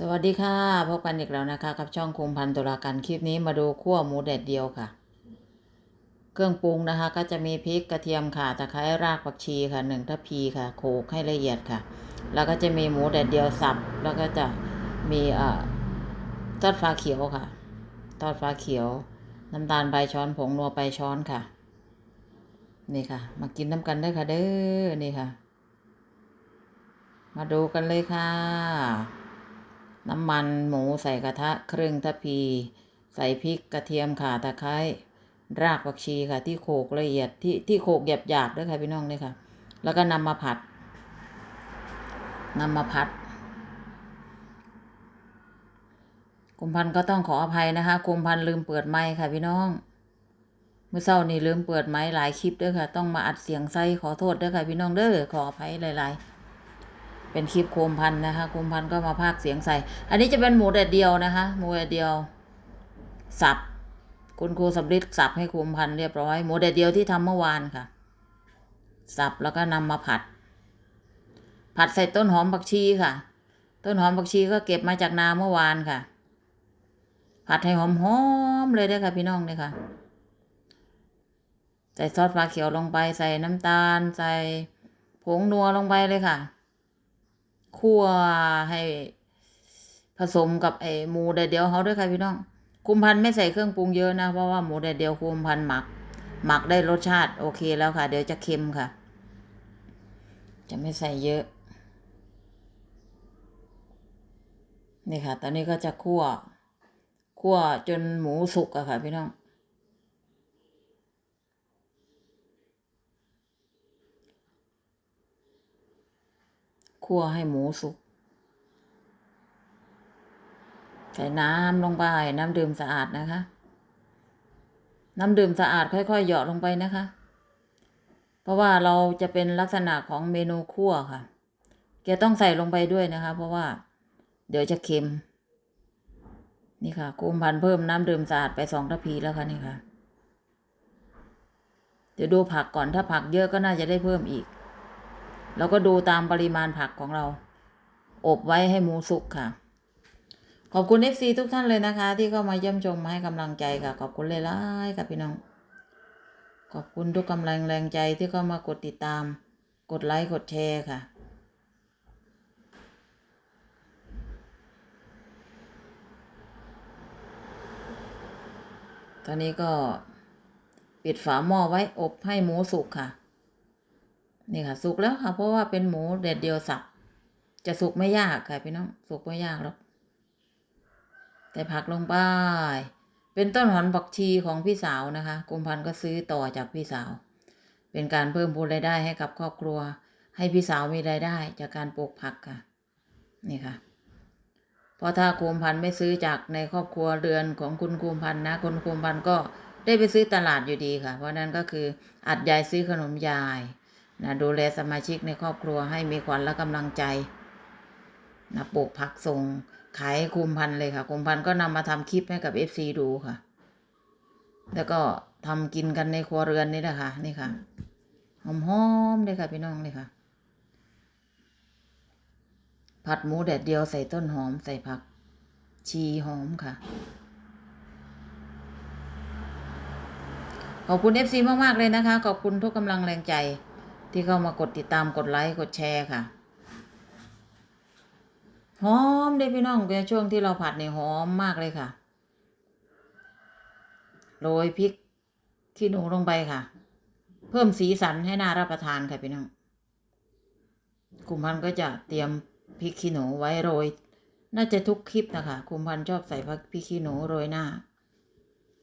สวัสดีค่ะ พบกันอีกแล้วนะคะ กับช่องคุมพันตุลาการคลิปนี้มาดูขั้วหมูแดดเดียวค่ะ เครื่องปรุงนะคะ ก็จะมีพริกกระเทียมค่ะตะไคร้รากผักชีค่ะหนึ่งทัพพีค่ะโขลกให้ละเอียดค่ะ แล้วก็จะมีหมูแดดเดียวสับ แล้วก็จะมีเอ่อทอดฟ้าเขียวค่ะทอดฟ้าเขียว น้ำตาลใบช้อนผงนัวไปช้อนค่ะ นี่ค่ะ มากินน้ำกันได้ค่ะเด้อนี่ค่ะ มาดูกันเลยค่ะ น้ำมันหมูใส่กระทะครึ่งทัพพี ใส่พริกกระเทียมข่าตะไคร้รากผักชีค่ะ ที่โขกละเอียดที่ที่โขกหยาบหยาบๆด้วยค่ะพี่น้องนี่ค่ะ แล้วก็นำมาผัดนำมาผัดกุมพันธ์ก็ต้องขออภัยนะคะกุมพันธ์ลืมเปิดไมค์ค่ะพี่น้อง เมื่อเช้านี่ลืมเปิดไมค์หลายคลิปด้วยค่ะ ต้องมาอัดเสียงใส่ขอโทษด้วยค่ะพี่น้องเด้อขออภัยหลาย ๆ เป็นคลิปโคมพันนะคะโคมพันก็มาพากเสียงใส่ อันนี้จะเป็นหมูแดดเดียวนะคะหมูแดดเดียว สับ คุณครูสำริดสับให้โคมพันเรียบร้อยหมูแดดเดียวที่ทำเมื่อวานค่ะ สับแล้วก็นำมาผัด ผัดใส่ต้นหอมผักชีค่ะ ต้นหอมผักชีก็เก็บมาจากนาเมื่อวานค่ะ ผัดให้หอมๆเลยเด้อค่ะพี่น้องเนี่ยค่ะใส่ซอสฟ้าเขียวลงไปใส่น้ำตาล ใส่ผงนัวลงไปเลยค่ะ คั่วให้ผสมกับไอ้หมูแดดเดียวเขาด้วยค่ะพี่น้องคุมพันไม่ใส่เครื่องปรุงเยอะนะ เพราะว่าหมูแดดเดียวคุมพันหมัก หมักได้รสชาติโอเคแล้วค่ะ เดี๋ยวจะเค็มค่ะ จะไม่ใส่เยอะ นี่ค่ะ ตอนนี้ก็จะคั่ว คั่วจนหมูสุกอะค่ะพี่น้อง คั่วให้หมูสุก ใส่น้ำลงไปน้ำดื่มสะอาดนะคะ น้ำดื่มสะอาดค่อยๆเหยาะลงไปนะคะ เพราะว่าเราจะเป็นลักษณะของเมนูคั่วค่ะแกต้องใส่ลงไปด้วยนะคะ เพราะว่า เดี๋ยวจะเค็ม นี่ค่ะกุมพันเพิ่มน้ำดื่มสะอาดไปสองทัพีแล้วค่ะนี่ค่ะเดี๋ยวดูผักก่อนถ้าผักเยอะก็น่าจะได้เพิ่มอีก แล้วก็ดูตามปริมาณผักของเรา อบไว้ให้หมูสุกค่ะ ขอบคุณ FC ทุกท่านเลยนะคะ ที่เข้ามาเยี่ยมชมมาให้กำลังใจค่ะ ขอบคุณเลยล่ๆค่ะพี่น้อง ขอบคุณทุกกำลังแรงใจที่เข้ามากดติดตาม กดไลค์กดแชร์ค่ะตอนนี้ก็ปิดฝาหม้อไว้อบให้หมูสุกค่ะ นี่ค่ะ สุกแล้วค่ะ เพราะว่าเป็นหมูเด็ดเดียวสับ จะสุกไม่ยากค่ะพี่น้อง สุกไม่ยากหรอก แต่ผักลงไป เป็นต้นหอมผักชีของพี่สาวนะคะกุมพันธ์ก็ซื้อต่อจากพี่สาว เป็นการเพิ่มพูนรายได้ให้กับครอบครัว ให้พี่สาวมีรายได้จากการปลูกผักค่ะ นี่ค่ะเพราะถ้าคุมพันธ์ไม่ซื้อจากในครอบครัวเรือนของคุณคุมพันธ์นะคุณคุมพันธ์ก็ได้ไปซื้อตลาดอยู่ดีค่ะ เพราะนั้นก็คืออัดยายซื้อขนมยาย นะดูแลสมาชิกในครอบครัวให้มีขวัญและกำลังใจนะปลูกผักส่งขายให้คุมพันเลยค่ะ คุมพันก็นำมาทำคลิปให้กับเอฟซีดูค่ะ แล้วก็ทำกินกันในครัวเรือนนี่แหละค่ะ นี่ค่ะ หอมๆเลยค่ะพี่น้องเลยค่ะ ผัดหมูแดดเดียวใส่ต้นหอมใส่ผัก ชีหอมค่ะ ขอบคุณ FC มาก ๆ เลยนะคะ ขอบคุณทุกกำลังแรงใจ ที่เข้ามากดติดตามกดไลค์กดแชร์ค่ะหอมเลยพี่น้องเป็นช่วงที่เราผัดเนี่ยหอมมากเลยค่ะโรยพริกขี้หนูลงไปค่ะ เพิ่มสีสันให้น่ารับประทานค่ะพี่น้องกลุ่มพันก็จะเตรียมพริกขี้หนูไว้โรย น่าจะทุกคลิปนะคะกลุ่มพันชอบใส่พริกขี้หนูโรยหน้า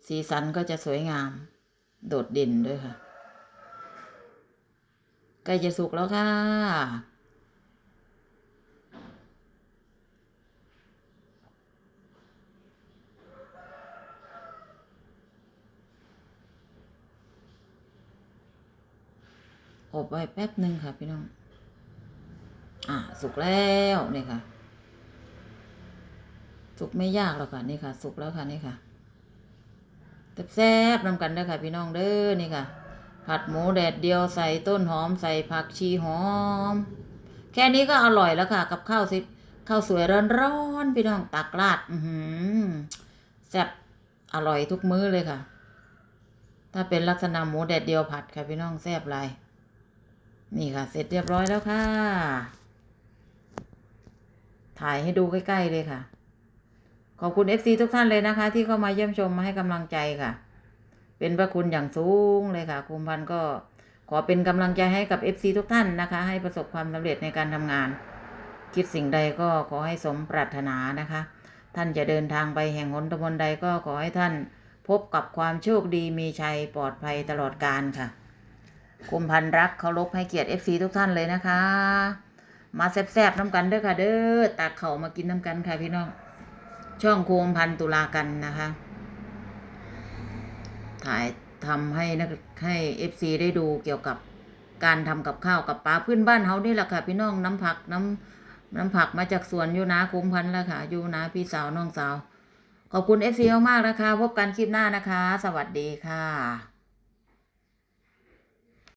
สีสันก็จะสวยงาม โดดเด่นด้วยค่ะ ใกล้จะสุกแล้วค่ะ อบไว้แป๊บหนึ่งค่ะพี่น้อง อ่าสุกแล้วนี่ค่ะ สุกไม่ยากหรอกค่ะนี่ค่ะ สุกแล้วค่ะนี่ค่ะแซ่บๆนำกันเด้อค่ะพี่น้องเด้อนี่ค่ะ ผัดหมูแดดเดียวใส่ต้นหอมใส่ผักชีหอม แค่นี้ก็อร่อยแล้วค่ะ กับข้าวสิข้าวสวยร้อนๆพี่น้องตักราดอือหือแซ่บอร่อยทุกมื้อเลยค่ะ ถ้าเป็นลักษณะหมูแดดเดียวผัดค่ะพี่น้องแซ่บหลายนี่ค่ะ เสร็จเรียบร้อยแล้วค่ะ ถ่ายให้ดูใกล้ๆเลยค่ะ ขอบคุณ FC ทุกท่านเลยนะคะ ที่เข้ามาเยี่ยมชมมาให้กำลังใจค่ะ เป็นพระคุณอย่างสูงเลยค่ะคุมพันธ์ก็ขอเป็นกำลังใจให้กับ FC ทุกท่านนะคะ ให้ประสบความสำเร็จในการทำงาน คิดสิ่งใดก็ขอให้สมปรารถนานะคะ ท่านจะเดินทางไปแห่งหนตำบลใดก็ขอให้ท่านพบกับความโชคดีมีชัยปลอดภัยตลอดกาลค่ะคุมพันธ์รักเคารพให้เกียรติ FC ทุกท่านเลยนะคะ มาแซ่บๆน้ำกันเด้อค่ะ เด้อตักเข่ามากินน้ำกันค่ะพี่น้อง ช่องคุมพันธ์ตุลากันนะคะ ถ่ายทำให้นักให้เอฟซีได้ดูเกี่ยวกับการทำกับข้าวกับปลาพื้นบ้านเฮานี่แหละค่ะ พี่น้องน้ำผักน้ำน้ำผักมาจากสวนอยู่นาคุ้มพันแล้วค่ะอยู่นาพี่สาวน้องสาว ขอบคุณเอฟซีมากๆนะคะ พบกันคลิปหน้านะคะ สวัสดีค่ะ